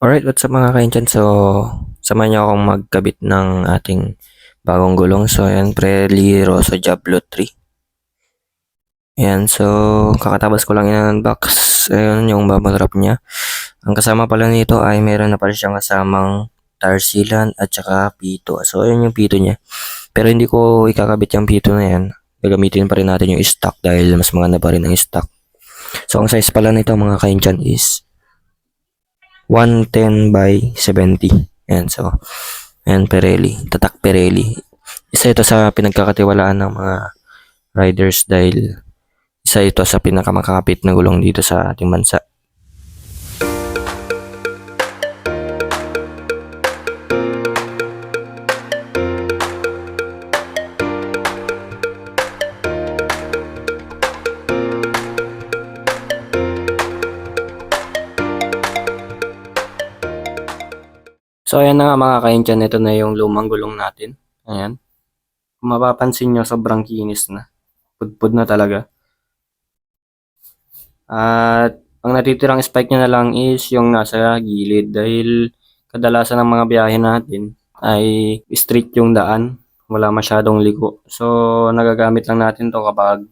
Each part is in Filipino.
Alright, what's up mga kainjan? So, samahan niyo akong magkabit ng ating bagong gulong. So, ayan, Preli Rosso Diablo 3. Ayan, so, kakatapos ko lang in-unbox. Ayan, yung bubble wrap niya. Ang kasama pala nito ay meron na pala siyang kasamang tar sealant at saka pito. So, ayan yung pito niya. Pero hindi ko ikakabit yung pito na yan. Gagamitin pa rin natin yung stock dahil mas maganda pa rin ang stock. So, ang size pala nito mga kainjan is 110 by 70. Ayan, so, ayan, Pirelli. Tatak Pirelli. Isa ito sa pinagkakatiwalaan ng mga riders dahil isa ito sa pinakamakakapit na gulong dito sa ating bansa. So, ayan na nga mga kaintiyan. Ito na yung lumang gulong natin. Ayan. Kung mapapansin nyo, sobrang kinis na. Pudpud na talaga. At ang natitirang spike niya na lang is yung nasa gilid dahil kadalasan ng mga biyahe natin ay straight yung daan. Wala masyadong liko. So, nagagamit lang natin to kapag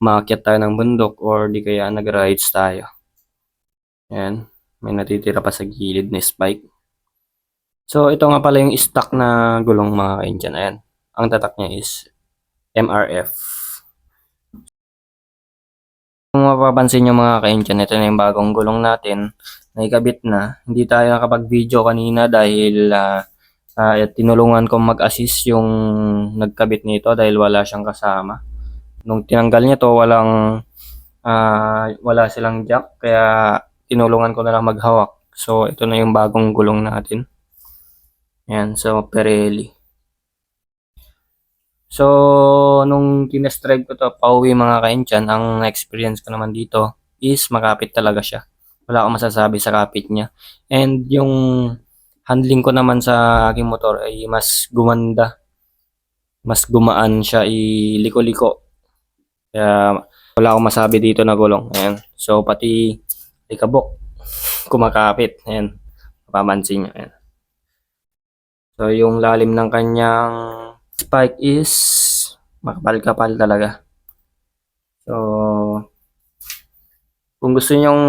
maakyat tayo ng bundok or di kaya nag-rides tayo. Ayan. May natitira pa sa gilid na spike. So, ito nga pala yung stock na gulong mga kainjan. Ayan. Ang tatak niya is MRF. Kung mapapansin nyo mga kainjan, ito na yung bagong gulong natin na ikabit na. Hindi tayo nakapag-video kanina dahil ah, ah, tinulungan ko mag-assist yung nagkabit nito dahil wala siyang kasama. Nung tinanggal niya to, walang ah, wala silang jack kaya tinulungan ko na lang maghawak. So, ito na yung bagong gulong natin. Ayan, so Pirelli. So, nung tinest drive ko to, pauwi mga kaintiyan, ang experience ko naman dito is makapit talaga siya. Wala akong masasabi sa kapit niya. And yung handling ko naman sa aking motor ay mas gumanda. Mas gumaan siya, iliko-liko. Kaya wala akong masabi dito na gulong. Ayan. So, pati likabok, kumakapit. Ayan. Mapamansin nyo. Ayan. So, yung lalim ng kanyang spike is makapal-kapal talaga. So, kung gusto nyong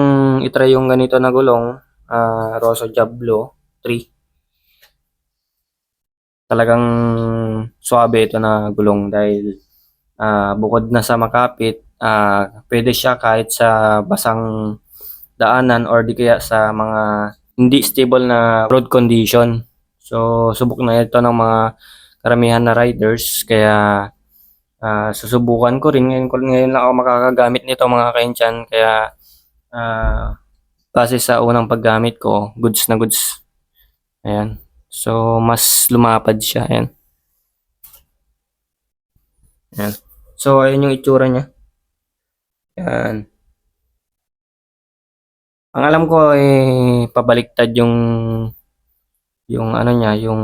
itry yung ganito na gulong, ah Rosso Diablo 3, talagang suabe ito na gulong dahil ah bukod na sa makapit, ah pwede siya kahit sa basang daanan or di kaya sa mga hindi stable na road condition. So, subok na ito ng mga karamihan na riders. Kaya, ah, susubukan ko rin. Ngayon, ngayon lang ako makakagamit nito mga kaintiyan. Kaya, ah, base sa unang paggamit ko, goods na goods. Ayan. So, mas lumapad siya. Ayan. Ayan. So, ayun yung itsura niya. Ayan. Ang alam ko, eh, pabaliktad yung yung ano niya, yung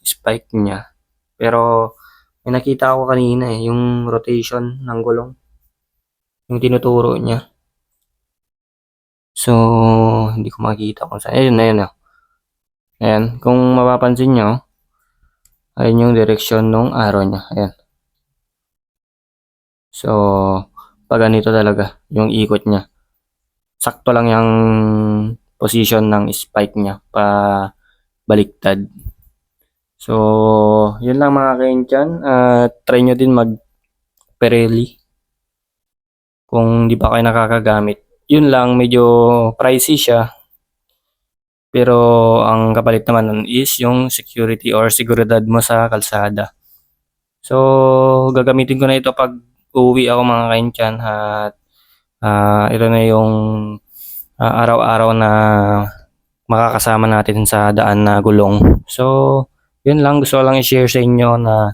spike niya. Pero may nakita ako kanina eh, yung rotation ng gulong. Yung tinuturo niya. So, hindi ko makita kung saan. Ayun, ayun. oh. Ayan, kung mapapansin nyo, ayun yung direksyon ng arrow niya. Ayan. So, pag ganito talaga, yung ikot niya. Sakto lang yung position ng spike niya pa baliktad. So, yun lang mga kaintiyan. Uh, try nyo din mag Pirelli. Kung di pa kayo nakakagamit. Yun lang, medyo pricey siya. Pero ang kapalit naman nun is yung security or seguridad mo sa kalsada. So, gagamitin ko na ito pag uwi ako mga kaintiyan at ah, ito na yung ah, araw-araw na makakasama natin sa daan na gulong. So, yun lang. Gusto lang i-share sa inyo na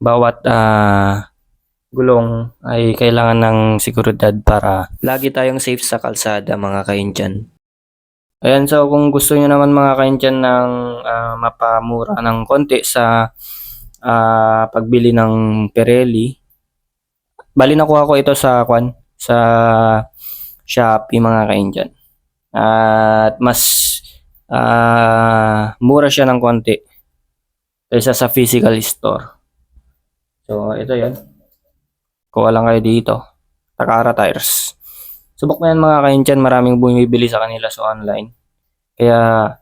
bawat ah, gulong ay kailangan ng seguridad para lagi tayong safe sa kalsada mga kaintiyan. Ayan, so kung gusto nyo naman mga kaintiyan ng ah, mapamura ng konti sa ah, pagbili ng Pirelli, bali nakuha ko ito sa kwan sa Shopee mga At mas ah, mura siya ng konti kaysa sa physical store. So, ito yan. Kuha lang kayo dito. Takara Tires. Subok na yan mga kaintiyan. Maraming bumibili sa kanila sa online. Kaya,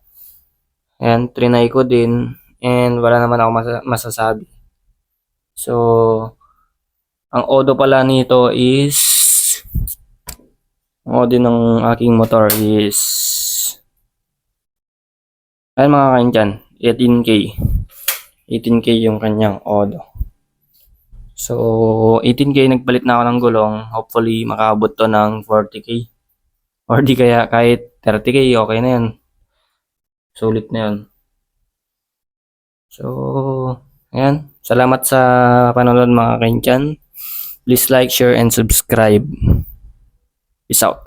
ayan, trinay ko din. And wala naman ako masa- masasabi. So, ang odo pala nito is odo ng aking motor is ayun mga kaintiyan, 18K. 18K yung kanyang odo. So, 18K nagpalit na ako ng gulong. Hopefully, makaabot to ng 40K. Or di kaya kahit 30K, okay na yan. Sulit na yun. So, ayan. Salamat sa panonood mga kaintiyan. Please like, share, and subscribe. Peace out.